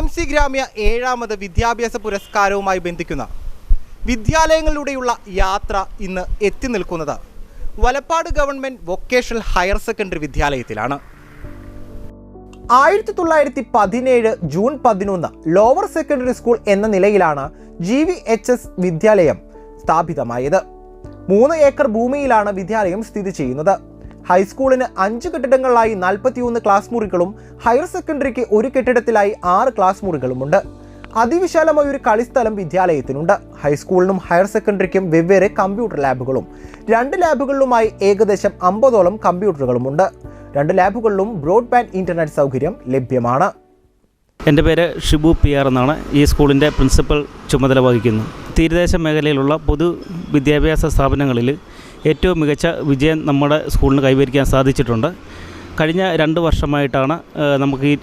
M C ഗ്രാമ്യ ഏഴാമത് വിദ്യാഭ്യാസ പുരസ്കാരവുമായി ബന്ധിക്കുന്ന വിദ്യാലയങ്ങളിലൂടെയുള്ള യാത്ര ഇന്ന് എത്തി നിൽക്കുന്നത് Valappad government vocational higher secondary വിദ്യാലയത്തിലാണ്. ആയിരത്തി തൊള്ളായിരത്തി പതിനേഴ് ജൂൺ പതിനൊന്ന് ലോവർ സെക്കൻഡറി സ്കൂൾ എന്ന നിലയിലാണ് ജി വി എച്ച് എസ് വിദ്യാലയം സ്ഥാപിതമായത്. മൂന്ന് ഏക്കർ ഭൂമിയിലാണ് വിദ്യാലയം സ്ഥിതി ചെയ്യുന്നത്. ഹൈസ്കൂളിന് അഞ്ച് കെട്ടിടങ്ങളിലായി നാൽപ്പത്തിയൊന്ന് ക്ലാസ് മുറികളും ഹയർ സെക്കൻഡറിക്ക് ഒരു കെട്ടിടത്തിലായി ആറ് ക്ലാസ് മുറികളുമുണ്ട്. അതിവിശാലമായ ഒരു കളിസ്ഥലം വിദ്യാലയത്തിനുണ്ട്. ഹൈസ്കൂളിനും ഹയർ സെക്കൻഡറിക്കും വെവ്വേറെ കമ്പ്യൂട്ടർ ലാബുകളും. രണ്ട് ലാബുകളിലുമായി ഏകദേശം അമ്പതോളം കമ്പ്യൂട്ടറുകളുമുണ്ട്. രണ്ട് ലാബുകളിലും ബ്രോഡ്ബാൻഡ് ഇന്റർനെറ്റ് സൗകര്യം ലഭ്യമാണ്. എന്റെ പേര് ഷിബു പി ആർ എന്നാണ്. ഈ സ്കൂളിന്റെ പ്രിൻസിപ്പൽ ചുമതല വഹിക്കുന്നു. തീരദേശ മേഖലയിലുള്ള പൊതു വിദ്യാഭ്യാസ സ്ഥാപനങ്ങളിൽ ഏറ്റവും മികച്ച വിജയം നമ്മുടെ സ്കൂളിന് കൈവരിക്കാൻ സാധിച്ചിട്ടുണ്ട്. കഴിഞ്ഞ രണ്ട് വർഷമായിട്ടാണ് നമുക്ക് ഈ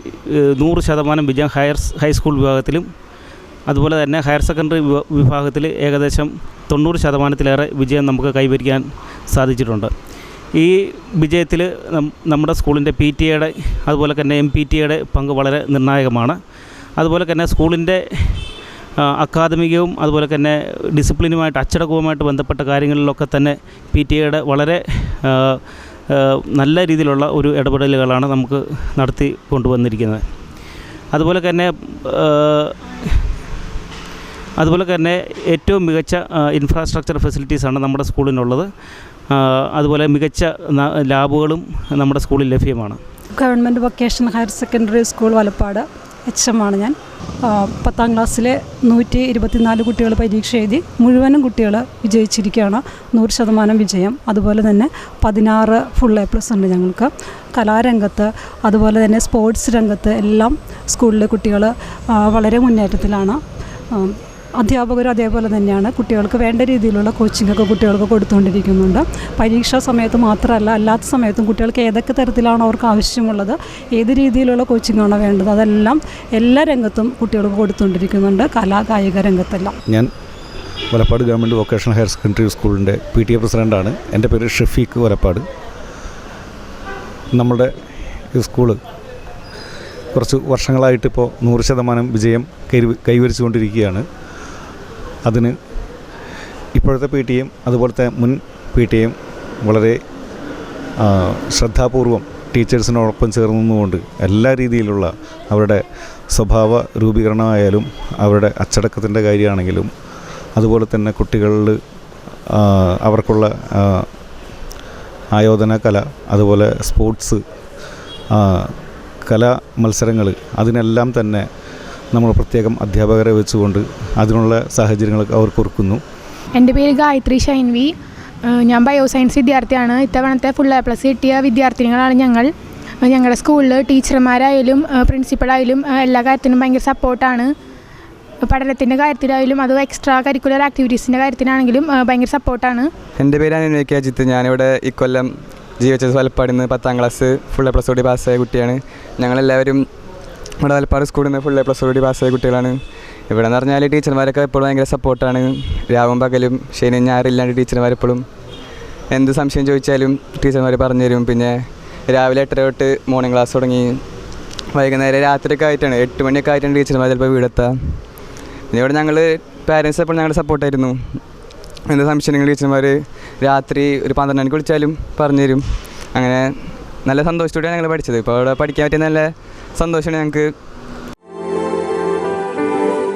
നൂറ് ശതമാനം വിജയം ഹയർ ഹൈസ്കൂൾ വിഭാഗത്തിലും അതുപോലെ തന്നെ ഹയർ സെക്കൻഡറി വിഭ- വിഭാഗത്തിൽ ഏകദേശം തൊണ്ണൂറ് ശതമാനത്തിലേറെ വിജയം നമുക്ക് കൈവരിക്കാൻ സാധിച്ചിട്ടുണ്ട്. ഈ വിജയത്തിൽ നമ്മുടെ സ്കൂളിന്റെ പി ടി എയുടെ അതുപോലെ തന്നെ എം പി ടി എയുടെ പങ്ക് വളരെ നിർണായകമാണ്. അതുപോലെ തന്നെ സ്കൂളിന്റെ അക്കാദമികവും അതുപോലെ തന്നെ ഡിസിപ്ലിനുമായിട്ട് അച്ചടക്കവുമായിട്ട് ബന്ധപ്പെട്ട കാര്യങ്ങളിലൊക്കെ തന്നെ പി ടി എയുടെ വളരെ നല്ല രീതിയിലുള്ള ഒരു ഇടപെടലുകളാണ് നമുക്ക് നടത്തി കൊണ്ടുവന്നിരിക്കുന്നത്. അതുപോലെ തന്നെ അതുപോലെ തന്നെ ഏറ്റവും മികച്ച ഇൻഫ്രാസ്ട്രക്ചർ ഫെസിലിറ്റീസാണ് നമ്മുടെ സ്കൂളിനുള്ളത്. അതുപോലെ മികച്ച ലാബുകളും നമ്മുടെ സ്കൂളിൽ ലഭ്യമാണ്. Government vocational higher secondary school Valappad. H M ആണ് ഞാൻ. പത്താം ക്ലാസ്സിലെ നൂറ്റി ഇരുപത്തിനാല് കുട്ടികൾ പരീക്ഷ എഴുതി മുഴുവനും കുട്ടികൾ വിജയിച്ചിരിക്കുകയാണ്. നൂറ് ശതമാനം വിജയം. അതുപോലെ തന്നെ പതിനാറ് ഫുൾ എ പ്ലസ് ഉണ്ട് ഞങ്ങൾക്ക്. കലാരംഗത്ത് അതുപോലെ തന്നെ സ്പോർട്സ് രംഗത്ത് എല്ലാം സ്കൂളിലെ കുട്ടികൾ വളരെ മുന്നേറ്റത്തിലാണ്. അധ്യാപകരും അതേപോലെ തന്നെയാണ്. കുട്ടികൾക്ക് വേണ്ട രീതിയിലുള്ള കോച്ചിങ്ങൊക്കെ കുട്ടികൾക്ക് കൊടുത്തുകൊണ്ടിരിക്കുന്നുണ്ട്. പരീക്ഷാ സമയത്ത് മാത്രമല്ല അല്ലാത്ത സമയത്തും കുട്ടികൾക്ക് ഏതൊക്കെ തരത്തിലാണ് അവർക്ക് ആവശ്യമുള്ളത് ഏത് രീതിയിലുള്ള കോച്ചിങ്ങാണോ വേണ്ടത് അതെല്ലാം എല്ലാ രംഗത്തും കുട്ടികൾക്ക് കൊടുത്തുകൊണ്ടിരിക്കുന്നുണ്ട്. കലാ കായിക രംഗത്തെല്ലാം. ഞാൻ Valappad government vocational higher secondary സ്കൂളിന്റെ പി ടി എ പ്രസിഡന്റാണ്. എന്റെ പേര് ഷഫീഖ് വലപ്പാട്. നമ്മുടെ ഈ സ്കൂൾ കുറച്ച് വർഷങ്ങളായിട്ടിപ്പോൾ നൂറ് ശതമാനം വിജയം കൈവ- കൈവരിച്ചുകൊണ്ടിരിക്കുകയാണ്. അതിന് ഇപ്പോഴത്തെ പി ടി എം അതുപോലത്തെ മുൻ പി ടി എം വളരെ ശ്രദ്ധാപൂർവം ടീച്ചേഴ്സിനോടൊപ്പം ചേർന്നുകൊണ്ട് എല്ലാ രീതിയിലുള്ള അവരുടെ സ്വഭാവ രൂപീകരണമായാലും അവരുടെ അച്ചടക്കത്തിന്റെ കാര്യമാണെങ്കിലും അതുപോലെ തന്നെ കുട്ടികളിൽ അവർക്കുള്ള ആയോധന കല അതുപോലെ സ്പോർട്സ് കലാ മത്സരങ്ങൾ അതിനെല്ലാം തന്നെ നമ്മൾ പ്രത്യേകം അധ്യാപകരെ വെച്ചുകൊണ്ട് അതിനുള്ള സാഹചര്യങ്ങൾ അവർക്ക് ഒരുക്കുന്നു എന്റെ പേര് ഗായത്രി ഷൈൻവി. ഞാൻ ബയോ സയൻസ് വിദ്യാർത്ഥിയാണ്. ഇത്തവണത്തെ ഫുൾ എ പ്ലസ് കിട്ടിയ വിദ്യാർത്ഥിനികളാണ് ഞങ്ങൾ. ഞങ്ങളുടെ സ്കൂളിൽ ടീച്ചർമാരായാലും പ്രിൻസിപ്പളായാലും എല്ലാ കാര്യത്തിനും ഭയങ്കര സപ്പോർട്ടാണ് പഠനത്തിന്റെ കാര്യത്തിലായാലും അത് എക്സ്ട്രാ കരിക്കുലർ ആക്ടിവിറ്റീസിന്റെ കാര്യത്തിനാണെങ്കിലും ഭയങ്കര സപ്പോർട്ടാണ് എന്റെ പേര് അനിൽ കെ അജിത്ത്. ഞാനിവിടെ ഇക്കൊല്ലം ജി എച്ച് എസ് വലപ്പാടിന്ന് പത്താം ക്ലാസ് ഫുൾ എ പ്ലസ് കൂടി പാസ്സായ കുട്ടിയാണ്. ഞങ്ങളെല്ലാവരും ഇവിടെ വലപ്പാട് സ്കൂളിൽ നിന്ന് ഫുൾ എ പ്ലസ് കൂടി പാസ്സായ കുട്ടികളാണ്. ഇവിടെ എന്ന് പറഞ്ഞാൽ ടീച്ചർമാരൊക്കെ എപ്പോഴും ഭയങ്കര സപ്പോർട്ടാണ് രാവും പകലും ശനി ഞായറില്ലാണ്ട് ടീച്ചർമാർ എപ്പോഴും എന്ത് സംശയം ചോദിച്ചാലും ടീച്ചർമാർ പറഞ്ഞു തരും. പിന്നെ രാവിലെ എട്ടര തൊട്ട് മോർണിംഗ് ക്ലാസ് തുടങ്ങി. വൈകുന്നേരം രാത്രിയൊക്കെ ആയിട്ടാണ്. എട്ട് മണിയൊക്കെ ആയിട്ടാണ് ടീച്ചർമാർ ചിലപ്പോൾ വീടെത്താം പിന്നെ ഇവിടെ ഞങ്ങൾ പാരൻസ് എപ്പോഴും ഞങ്ങളുടെ സപ്പോർട്ടായിരുന്നു എന്ത് സംശയങ്ങൾ ടീച്ചർമാർ രാത്രി ഒരു പന്ത്രണ്ട് മണിക്ക് വിളിച്ചാലും പറഞ്ഞു തരും. അങ്ങനെ നല്ല സന്തോഷത്തോടെയാണ് ഞങ്ങൾ പഠിച്ചത്. ഇപ്പോൾ അവിടെ പഠിക്കാൻ പറ്റിയ നല്ല സന്തോഷമാണ് ഞങ്ങൾക്ക്.